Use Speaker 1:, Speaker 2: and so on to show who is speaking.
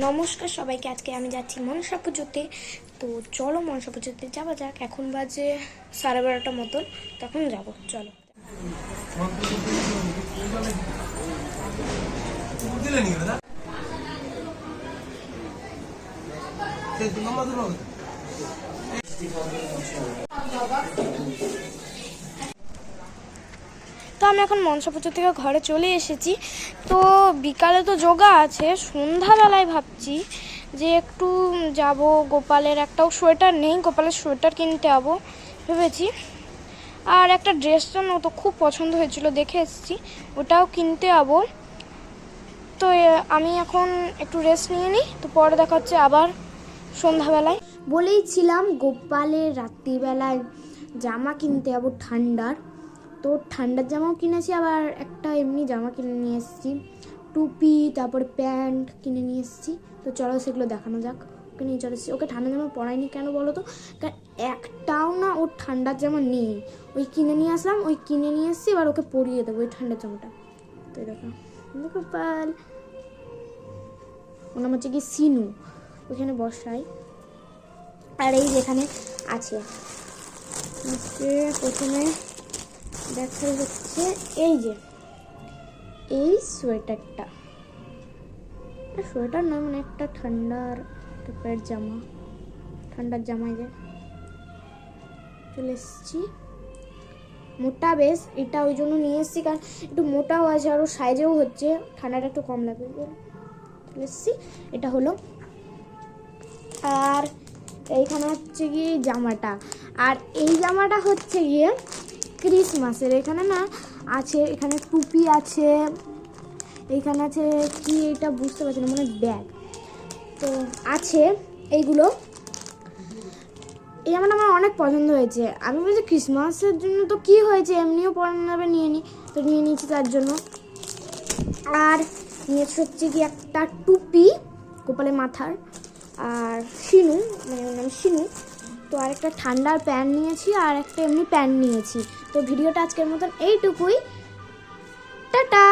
Speaker 1: নমস্কার সবাইকে আজকে আমি যাচ্ছি মনসা পুজোতে তো চলো মনসা পুজোতে যাওয়া যাক এখন বাজে সাড়ে বারোটা মতন তখন যাব চলো তো আমি এখন মনসা পুজো থেকে ঘরে চলে এসেছি। তো বিকালে তো যোগা আছে, সন্ধ্যাবেলায় ভাবছি যে একটু যাব, গোপালের একটাও সোয়েটার নেই, গোপালের সোয়েটার কিনতে যাব ভেবেছি। আর একটা ড্রেস জন্য তো খুব পছন্দ হয়েছিল, দেখে এসেছি, ওটাও কিনতে যাব। তো আমি এখন একটু রেস্ট নিয়ে নিই, তো পরে দেখা হচ্ছে আবার সন্ধ্যাবেলায়। বলেইছিলাম, গোপালের রাত্রিবেলায় জামা কিনতে যাব ঠান্ডার। তো ঠান্ডার জামাও কিনেছি, আবার একটা এমনি জামা কিনে নিয়ে এসেছি। টুপি, তারপর প্যান্ট কিনে নিয়ে এসেছি। তো চলো সেগুলো দেখানো যাক। ওকে নিয়ে চলে এসেছি। ওকে ঠান্ডার জামা পরাইনি কেন বলো তো? কারণ একটাও না ওর ঠান্ডার জামা নেই। ওই কিনে নিয়ে আসলাম, ওই কিনে নিয়ে এসেছি, এবার ওকে পরিয়ে দেবো ওই ঠান্ডার জামাটা। তো দেখো দেখো পাল ওর নাম হচ্ছে কি সিনু। ওইখানে বসাই। আর এই যেখানে আছে। প্রথমে দেখা হচ্ছে এই যে, এই সোয়েটারটা। সোয়েটার নয় মানে একটা ঠান্ডার টাইপের জামা, ঠান্ডার জামাই যে। চলে এসেছি। মোটা বেশ, এটা ওই জন্য নিয়ে এসেছি, কারণ একটু মোটাও আছে, আরও সাইজেও হচ্ছে, ঠান্ডাটা একটু কম লাগবে। চলে এসেছি, এটা হলো। আর এইখানে হচ্ছে গিয়ে জামাটা। আর এই জামাটা হচ্ছে গিয়ে ক্রিসমাসের, এখানে না আছে, এখানে টুপি আছে এইখানে আছে কি এটা বুঝতে পারছি না মানে ব্যাগ। তো আছে এইগুলো। এই জামাটা আমার অনেক পছন্দ হয়েছে। আমি বলছি ক্রিসমাসের জন্য তো কি হয়েছে, এমনিও পরানো যাবে, নিয়ে নিই তো নিয়ে নিয়েছি তার জন্য। আর নিয়েছি হচ্ছে কি একটা টুপি গোপালের মাথার, আর শিনু মানে নাম শিনু। তো আর একটা ঠান্ডার প্যান নিয়েছি আর একটা এমনি প্যান নিয়েছি। তো ভিডিওটা আজকের মতন এইটুকুই। টাটা!